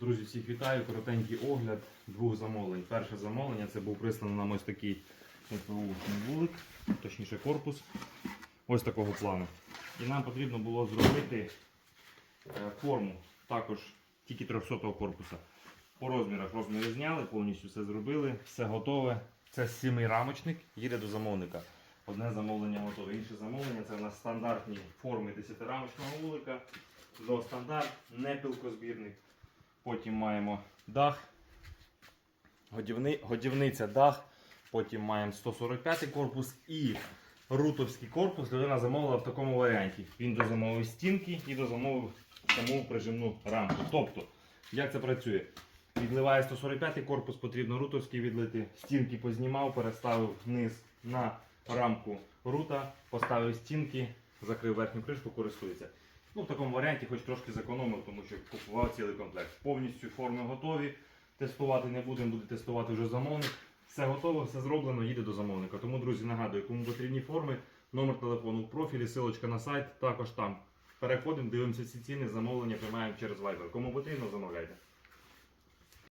Друзі, всіх вітаю. Коротенький огляд двох замовлень. Перше замовлення це був присланий нам ось такий ППУ вулик, точніше корпус. Ось такого плану. І нам потрібно було зробити е, форму, також тільки 300-го корпуса. По розмірах розміри зняли, повністю все зробили, все готове. Це сімирамочник, їде до замовника. Одне замовлення готове. Інше замовлення це у нас стандартні форми 10-рамочного вулика. До стандарт, не пилкозбірник. Потім маємо дах, годівни, годівниця дах. Потім маємо 145 корпус і рутовський корпус. Людина замовила в такому варіанті. Він дозамовив стінки і дозамовив саму прижимну рамку. Тобто, як це працює? Відливає 145 корпус, потрібно рутовський відлити. Стінки познімав, переставив вниз на рамку рута, поставив стінки, закрив верхню кришку, користується. Ну, в такому варіанті хоч трошки зекономив, тому що купував цілий комплект. Повністю форми готові. Тестувати не будемо, буде тестувати вже замовник. Все готово, все зроблено, їде до замовника. Тому, друзі, нагадую, кому потрібні форми, номер телефону в профілі, силочка на сайт, також там. Переходимо, дивимося ці ціни, замовлення приймаємо через Viber. Кому потрібно, замовляйте.